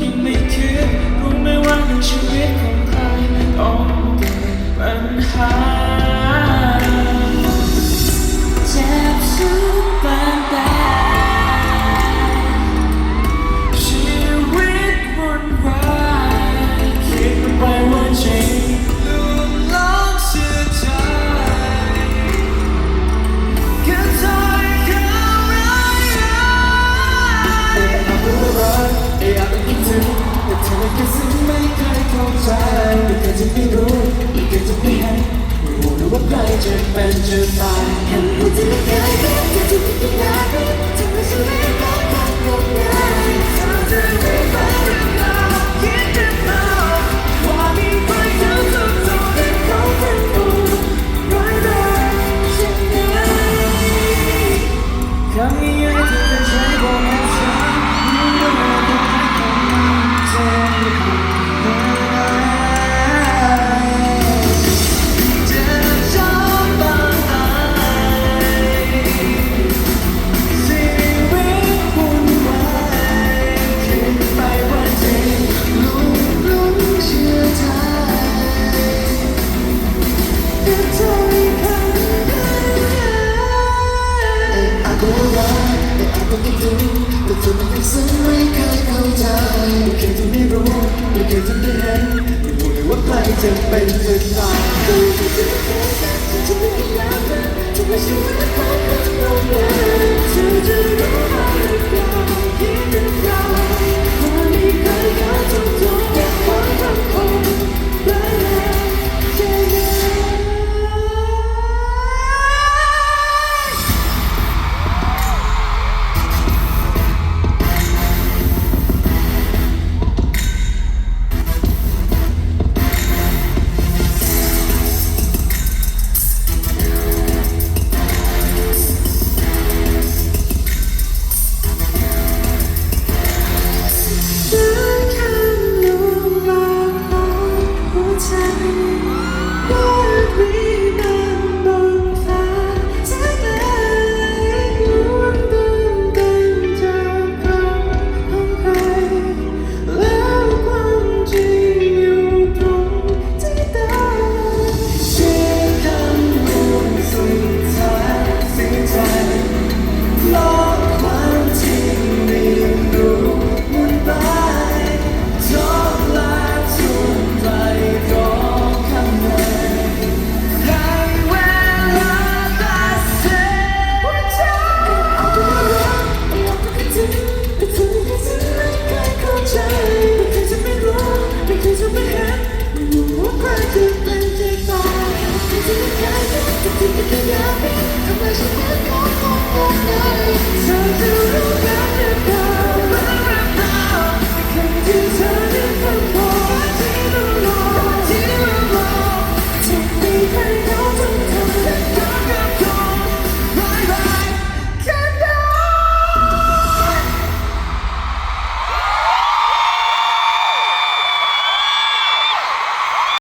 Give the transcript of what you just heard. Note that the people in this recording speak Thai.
จะไม่คิดรู้ไหมว่าในชีวิตของใครต้องเกิดปัญหาเจ็บสุดปานตาชีวิตบนวายคิดไปว่า แต่ฉันไม่เคยเข้าใจแต่ฉันไม่รู้แต่ฉันไม่เห็นไม่รู้ว่าใครจะเป็นจะตาย จะเป็นเวลาดูจะนไม่รักเธอจะไม่ช่ว